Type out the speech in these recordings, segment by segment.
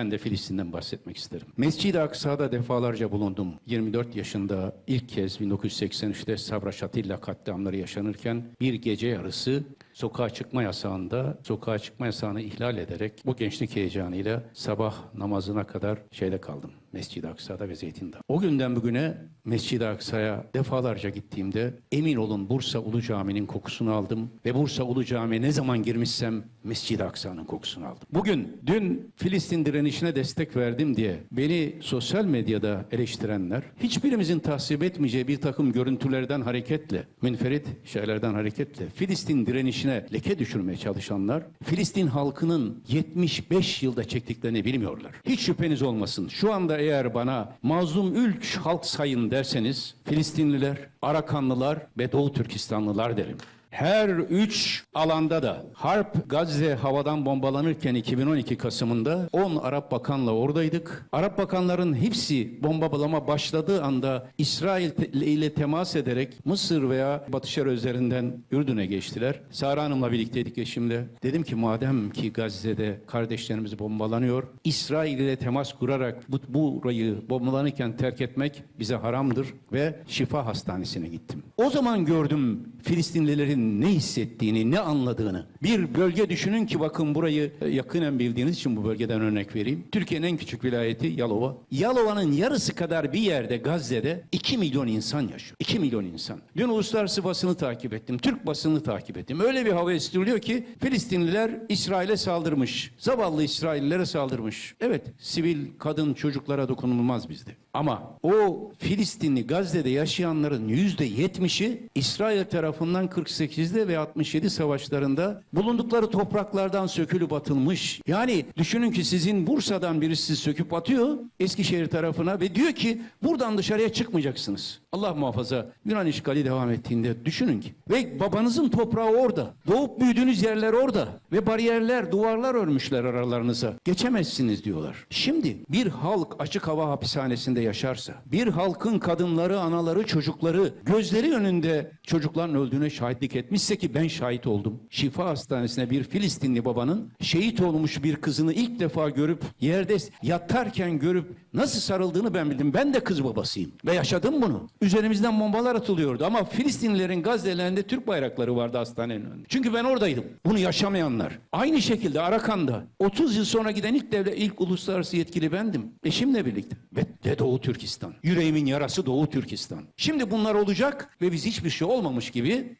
Ben de Filistin'den bahsetmek isterim. Mescid-i Aksa'da defalarca bulundum. 24 yaşında ilk kez 1983'te Sabra Şatilla katliamları yaşanırken bir gece yarısı sokağa çıkma yasağında, sokağa çıkma yasağını ihlal ederek bu gençlik heyecanıyla sabah namazına kadar şeyde kaldım. Mescid-i Aksa'da ve Zeytin'de. O günden bugüne Mescid-i Aksa'ya defalarca gittiğimde emin olun Bursa Ulu Cami'nin kokusunu aldım ve Bursa Ulu Cami'ye ne zaman girmişsem Mescid-i Aksa'nın kokusunu aldım. Bugün dün Filistin direnişine destek verdim diye beni sosyal medyada eleştirenler hiçbirimizin tahsip etmeyeceği bir takım görüntülerden hareketle, münferit şeylerden hareketle Filistin direnişine leke düşürmeye çalışanlar Filistin halkının 75 yılda çektiklerini bilmiyorlar. Hiç şüpheniz olmasın. Şu anda eğer bana mazlum ülk halk sayın derseniz Filistinliler, Arakanlılar ve Doğu Türkistanlılar derim. Her üç alanda da Harp Gazze havadan bombalanırken 2012 Kasım'ında 10 Arap bakanla oradaydık. Arap bakanların hepsi bombalama başladığı anda İsrail ile temas ederek Mısır veya Batı Şeria üzerinden Ürdün'e geçtiler. Sara Hanım'la birlikteydik eşimle. Dedim ki madem ki Gazze'de kardeşlerimiz bombalanıyor, İsrail ile temas kurarak bu, burayı bombalanırken terk etmek bize haramdır ve şifa hastanesine gittim. O zaman gördüm Filistinlilerin ne hissettiğini, ne anladığını. Bir bölge düşünün ki bakın burayı e, yakinen bildiğiniz için bu bölgeden örnek vereyim. Türkiye'nin en küçük vilayeti Yalova. Yalova'nın yarısı kadar bir yerde Gazze'de 2 milyon insan yaşıyor. 2 milyon insan. Dün uluslararası basını takip ettim. Türk basını takip ettim. Öyle bir hava estiriliyor ki Filistinliler İsrail'e saldırmış. Zavallı İsraillilere saldırmış. Evet, sivil, kadın, çocuklara dokunulmaz bizde. Ama o Filistinli Gazze'de yaşayanların yüzde yetmişi İsrail tarafından 48'de ve 67 savaşlarında bulundukları topraklardan sökülüp atılmış. Yani düşünün ki sizin Bursa'dan birisi söküp atıyor Eskişehir tarafına ve diyor ki buradan dışarıya çıkmayacaksınız. Allah muhafaza Yunan işgali devam ettiğinde düşünün ki. Ve babanızın toprağı orada. Doğup büyüdüğünüz yerler orada. Ve bariyerler, duvarlar örmüşler aralarınıza. Geçemezsiniz diyorlar. Şimdi bir halk açık hava hapishanesinde yaşarsa, bir halkın kadınları, anaları, çocukları gözleri önünde çocukların öldüğüne şahitlik etmişse ki ben şahit oldum. Şifa hastanesine bir Filistinli babanın şehit olmuş bir kızını ilk defa görüp yerde yatarken görüp nasıl sarıldığını ben bildim. Ben de kız babasıyım ve yaşadım bunu. Üzerimizden bombalar atılıyordu ama Filistinlilerin Gazze'lerinde Türk bayrakları vardı hastanenin önünde. Çünkü ben oradaydım. Bunu yaşamayanlar. Aynı şekilde Arakan'da 30 yıl sonra giden ilk devlet, ilk uluslararası yetkili bendim. Eşimle birlikte. Ve, ve Doğu Türkistan. Yüreğimin yarası Doğu Türkistan. Şimdi bunlar olacak ve biz hiçbir şey olmamış gibi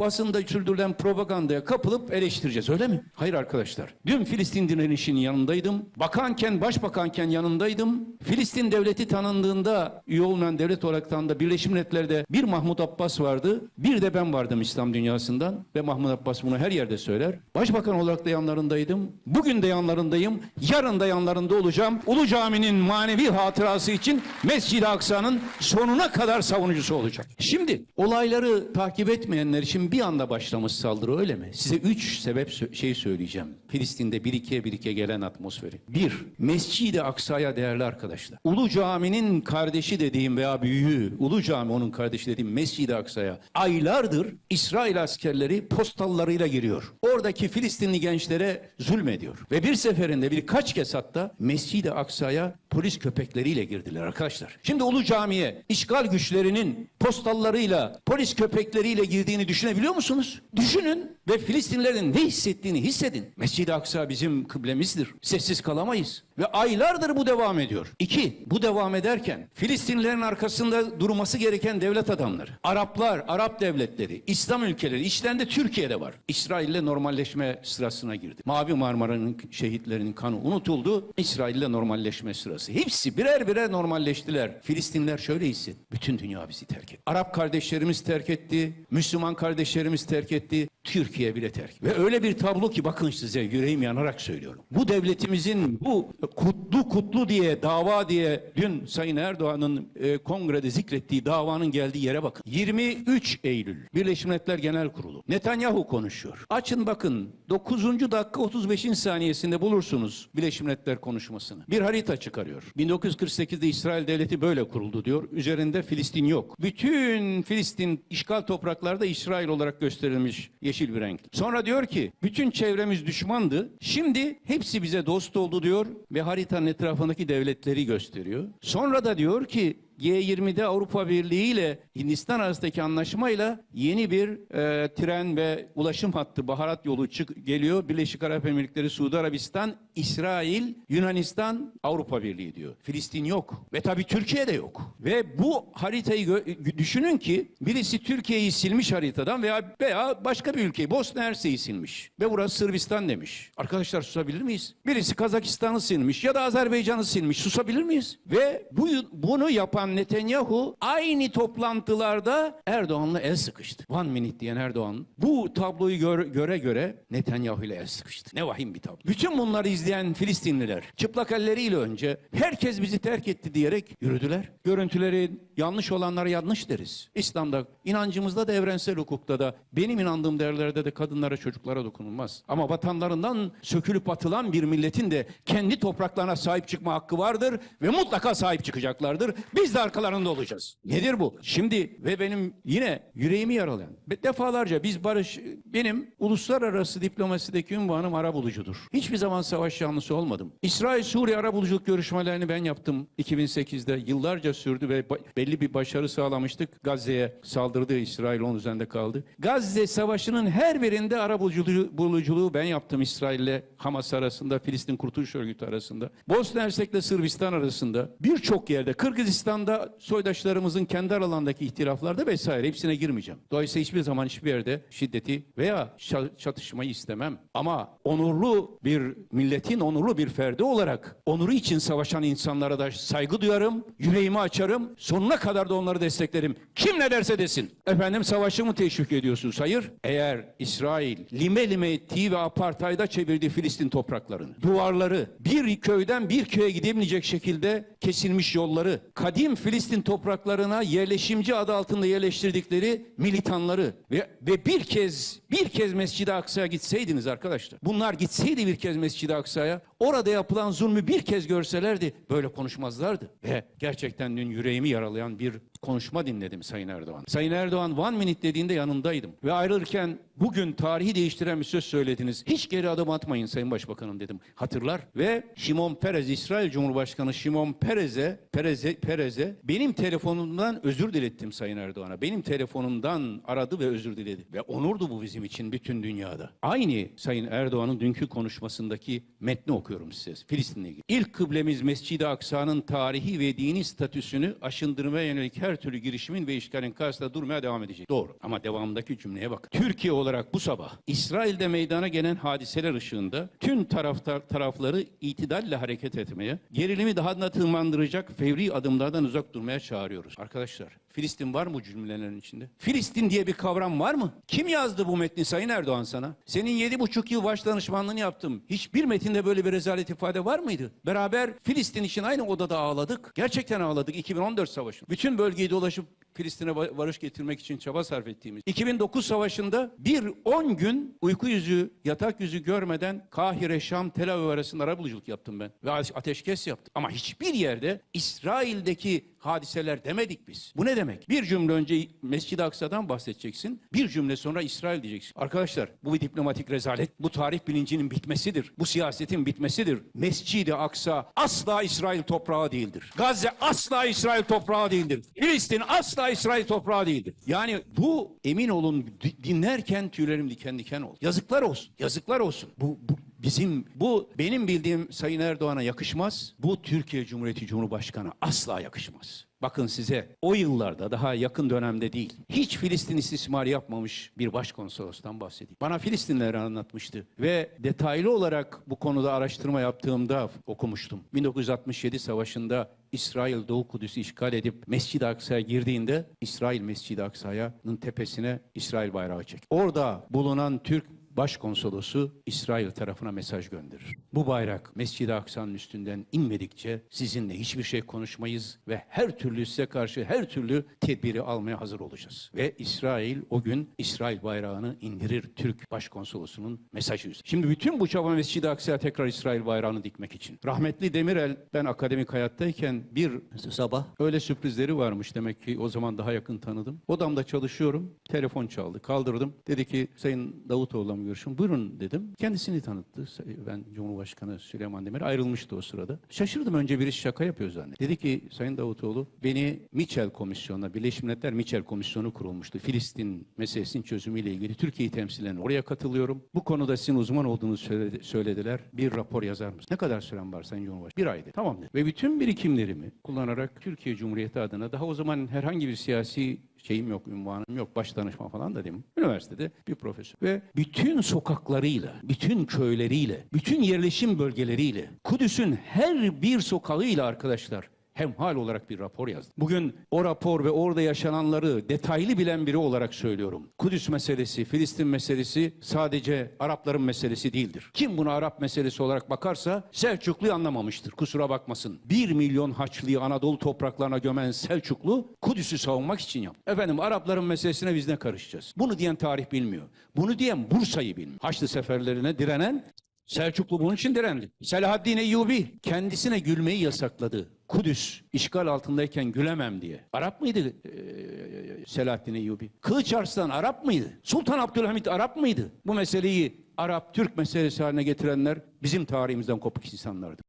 basında sürdürülen propagandaya kapılıp eleştireceğiz öyle mi? Hayır arkadaşlar. Dün Filistin direnişinin yanındaydım. Bakanken, başbakanken yanındaydım. Filistin devleti tanındığında üye olmayan devlet olaraktan da Birleşmiş Milletler'de bir Mahmut Abbas vardı. Bir de ben vardım İslam dünyasından ve Mahmut Abbas bunu her yerde söyler. Başbakan olarak da yanlarındaydım. Bugün de yanlarındayım. Yarın da yanlarında olacağım. Ulu Cami'nin manevi hatırası için Mescid-i Aksa'nın sonuna kadar savunucusu olacak. Şimdi olayları takip etmeyenler için bir anda başlamış saldırı öyle mi? Size üç sebep şey söyleyeceğim. Filistin'de birike birike gelen atmosferi. Bir, Mescid-i Aksa'ya değerli arkadaşlar. Ulu Cami'nin kardeşi dediğim veya büyüğü, Ulu Cami onun kardeşi dediğim Mescid-i Aksa'ya aylardır İsrail askerleri postallarıyla giriyor. Oradaki Filistinli gençlere zulmediyor. Ve bir seferinde birkaç kez hatta Mescid-i Aksa'ya polis köpekleriyle girdiler arkadaşlar. Şimdi Ulu Cami'ye işgal güçlerinin postallarıyla, polis köpekleriyle girdiğini düşünebiliyor musunuz? Düşünün ve Filistinlilerin ne hissettiğini hissedin. Mescid-i Aksa bizim kıblemizdir. Sessiz kalamayız. Ve aylardır bu devam ediyor. İki, bu devam ederken Filistinlilerin arkasında durması gereken devlet adamları, Araplar, Arap devletleri, İslam ülkeleri, içlerinde Türkiye'de var. İsrail'le normalleşme sırasına girdi. Mavi Marmara'nın şehitlerinin kanı unutuldu. İsrail'le normalleşme sırası. Hepsi birer birer normalleştiler. Filistinler şöyle hissetti. Bütün dünya bizi terk etti. Arap kardeşlerimiz terk etti. Müslüman kardeşlerimiz terk etti. Türkiye bile terk. Ve öyle bir tablo ki bakın size yüreğim yanarak söylüyorum. Bu devletimizin bu kutlu kutlu diye dava diye dün Sayın Erdoğan'ın e, kongrede zikrettiği davanın geldiği yere bakın. 23 Eylül Birleşmiş Milletler Genel Kurulu. Netanyahu konuşuyor. Açın bakın 9. dakika 35. saniyesinde bulursunuz Birleşmiş Milletler konuşmasını. Bir harita çıkarıyor. 1948'de İsrail devleti böyle kuruldu diyor. Üzerinde Filistin yok. Bütün Filistin işgal topraklarda İsrail olarak gösterilmiş yeşil yeşil bir renk. Sonra diyor ki bütün çevremiz düşmandı. Şimdi hepsi bize dost oldu diyor ve haritanın etrafındaki devletleri gösteriyor. Sonra da diyor ki G20'de Avrupa Birliği ile Hindistan arasındaki anlaşmayla yeni bir e, tren ve ulaşım hattı baharat yolu çık geliyor. Birleşik Arap Emirlikleri, Suudi Arabistan, İsrail, Yunanistan, Avrupa Birliği diyor. Filistin yok ve tabii Türkiye de yok. Ve bu haritayı düşünün ki birisi Türkiye'yi silmiş haritadan veya veya başka bir ülkeyi Bosna Hersek'i silmiş ve burası Sırbistan demiş. Arkadaşlar susabilir miyiz? Birisi Kazakistan'ı silmiş ya da Azerbaycan'ı silmiş. Susabilir miyiz? Ve bu bunu yapan Netanyahu aynı toplantılarda Erdoğan'la el sıkıştı. One minute diyen Erdoğan bu tabloyu gör- göre göre Netanyahu ile el sıkıştı. Ne vahim bir tablo. Bütün bunları izleyen Filistinliler çıplak elleriyle önce herkes bizi terk etti diyerek yürüdüler. Görüntüleri yanlış olanlara yanlış deriz. İslam'da inancımızda da evrensel hukukta da benim inandığım değerlerde de kadınlara çocuklara dokunulmaz. Ama vatanlarından sökülüp atılan bir milletin de kendi topraklarına sahip çıkma hakkı vardır ve mutlaka sahip çıkacaklardır. Biz de arkalarında olacağız. Nedir bu? Şimdi ve benim yine yüreğimi yaralayan defalarca biz barış benim uluslararası diplomasideki ünvanım ara bulucudur. Hiçbir zaman savaş yanlısı olmadım. İsrail-Suriye ara buluculuk görüşmelerini ben yaptım 2008'de. Yıllarca sürdü ve ba- belli bir başarı sağlamıştık. Gazze'ye saldırdı İsrail onun üzerinde kaldı. Gazze savaşının her birinde ara buluculuğu, ben yaptım İsrail'le Hamas arasında, Filistin Kurtuluş Örgütü arasında. Bosna Hersek'le Sırbistan arasında birçok yerde Kırgızistan'da soydaşlarımızın kendi aralarındaki ihtilaflarda vesaire hepsine girmeyeceğim. Dolayısıyla hiçbir zaman hiçbir yerde şiddeti veya çatışmayı istemem. Ama onurlu bir milletin onurlu bir ferdi olarak onuru için savaşan insanlara da saygı duyarım, yüreğimi açarım, sonuna kadar da onları desteklerim. Kim ne derse desin. Efendim savaşı mı teşvik ediyorsunuz? Hayır. Eğer İsrail lime lime ettiği ve aparthayda çevirdiği Filistin topraklarını, duvarları, bir köyden bir köye gidemeyecek şekilde kesilmiş yolları, kadim Filistin topraklarına yerleşimci adı altında yerleştirdikleri militanları ve, ve bir kez bir kez Mescid-i Aksa'ya gitseydiniz arkadaşlar. Bunlar gitseydi bir kez Mescid-i Aksa'ya orada yapılan zulmü bir kez görselerdi böyle konuşmazlardı. Ve gerçekten dün yüreğimi yaralayan bir konuşma dinledim Sayın Erdoğan. Sayın Erdoğan one minute dediğinde yanındaydım. Ve ayrılırken bugün tarihi değiştiren bir söz söylediniz. Hiç geri adım atmayın Sayın Başbakanım dedim. Hatırlar. Ve Şimon Perez, İsrail Cumhurbaşkanı Şimon Perez'e, Perez'e, Perez'e benim telefonumdan özür dilettim Sayın Erdoğan'a. Benim telefonumdan aradı ve özür diledi. Ve onurdu bu bizim için bütün dünyada. Aynı Sayın Erdoğan'ın dünkü konuşmasındaki metni okuyorum size. Filistin'le ilgili. İlk kıblemiz Mescid-i Aksa'nın tarihi ve dini statüsünü aşındırmaya yönelik her türlü girişimin ve işgalin karşısında durmaya devam edecek. Doğru. Ama devamındaki cümleye bak. Türkiye olarak bu sabah İsrail'de meydana gelen hadiseler ışığında tüm taraftar, tarafları itidalle hareket etmeye, gerilimi daha da tırmandıracak fevri adımlardan uzak durmaya çağırıyoruz. Arkadaşlar Filistin var mı bu cümlelerin içinde? Filistin diye bir kavram var mı? Kim yazdı bu metni Sayın Erdoğan sana? Senin yedi buçuk yıl baş danışmanlığını yaptım. Hiçbir metinde böyle bir rezalet ifade var mıydı? Beraber Filistin için aynı odada ağladık. Gerçekten ağladık 2014 savaşı. Bütün bölgeyi dolaşıp Filistin'e ba- barış getirmek için çaba sarf ettiğimiz. 2009 savaşında bir 10 gün uyku yüzü, yatak yüzü görmeden Kahire, Şam, Tel Aviv arasında arabuluculuk yaptım ben. Ve ate- ateşkes yaptım. Ama hiçbir yerde İsrail'deki hadiseler demedik biz. Bu ne demek? Bir cümle önce Mescid-i Aksa'dan bahsedeceksin. Bir cümle sonra İsrail diyeceksin. Arkadaşlar bu bir diplomatik rezalet. Bu tarih bilincinin bitmesidir. Bu siyasetin bitmesidir. Mescid-i Aksa asla İsrail toprağı değildir. Gazze asla İsrail toprağı değildir. Filistin asla İsrail toprağı değildir. Yani bu emin olun di- dinlerken tüylerim diken diken oldu. Yazıklar olsun. Yazıklar olsun. Bu, bu bizim bu benim bildiğim Sayın Erdoğan'a yakışmaz. Bu Türkiye Cumhuriyeti Cumhurbaşkanı asla yakışmaz. Bakın size o yıllarda daha yakın dönemde değil hiç Filistin istismarı yapmamış bir başkonsolostan bahsedeyim. Bana Filistinleri anlatmıştı ve detaylı olarak bu konuda araştırma yaptığımda okumuştum. 1967 savaşında İsrail Doğu Kudüs'ü işgal edip Mescid-i Aksa'ya girdiğinde İsrail Mescid-i Aksa'nın tepesine İsrail bayrağı çekti. Orada bulunan Türk başkonsolosu İsrail tarafına mesaj gönderir. Bu bayrak Mescid-i Aksa'nın üstünden inmedikçe sizinle hiçbir şey konuşmayız ve her türlü size karşı her türlü tedbiri almaya hazır olacağız. Ve İsrail o gün İsrail bayrağını indirir Türk başkonsolosunun mesajı üzerine. Şimdi bütün bu çaba Mescid-i Aksa'ya tekrar İsrail bayrağını dikmek için. Rahmetli Demirel ben akademik hayattayken bir sabah öyle sürprizleri varmış demek ki o zaman daha yakın tanıdım. Odamda çalışıyorum. Telefon çaldı. Kaldırdım. Dedi ki Sayın Davutoğlu'la mı görüşüyorum? Buyurun dedim. Kendisini tanıttı. Ben Cumhurbaşkanı Süleyman Demirel ayrılmıştı o sırada. Şaşırdım önce biri şaka yapıyor zannet. Dedi ki Sayın Davutoğlu beni Mitchell Komisyonu'na, Birleşmiş Milletler Mitchell Komisyonu kurulmuştu. Filistin meselesinin çözümüyle ilgili Türkiye'yi temsilen oraya katılıyorum. Bu konuda sizin uzman olduğunuzu söyledi- söylediler. Bir rapor yazar mısın? Ne kadar süren var Sayın Cumhurbaşkanı? Bir aydı. Tamam dedi. Ve bütün birikimlerimi kullanarak Türkiye Cumhuriyeti adına daha o zaman herhangi bir siyasi şeyim yok, ünvanım yok, baş danışma falan da değilim. Üniversitede bir profesör. Ve bütün sokaklarıyla, bütün köyleriyle, bütün yerleşim bölgeleriyle, Kudüs'ün her bir sokağıyla arkadaşlar hemhal olarak bir rapor yazdı. Bugün o rapor ve orada yaşananları detaylı bilen biri olarak söylüyorum. Kudüs meselesi, Filistin meselesi sadece Arapların meselesi değildir. Kim buna Arap meselesi olarak bakarsa Selçuklu'yu anlamamıştır. Kusura bakmasın. Bir milyon Haçlıyı Anadolu topraklarına gömen Selçuklu Kudüs'ü savunmak için yaptı. Efendim Arapların meselesine biz ne karışacağız? Bunu diyen tarih bilmiyor. Bunu diyen Bursa'yı bilmiyor. Haçlı seferlerine direnen Selçuklu bunun için direndi. Selahaddin Eyyubi kendisine gülmeyi yasakladı. Kudüs işgal altındayken gülemem diye. Arap mıydı eee, Selahaddin Eyyubi? Kılıç Arslan Arap mıydı? Sultan Abdülhamit Arap mıydı? Bu meseleyi Arap-Türk meselesi haline getirenler bizim tarihimizden kopuk insanlardı.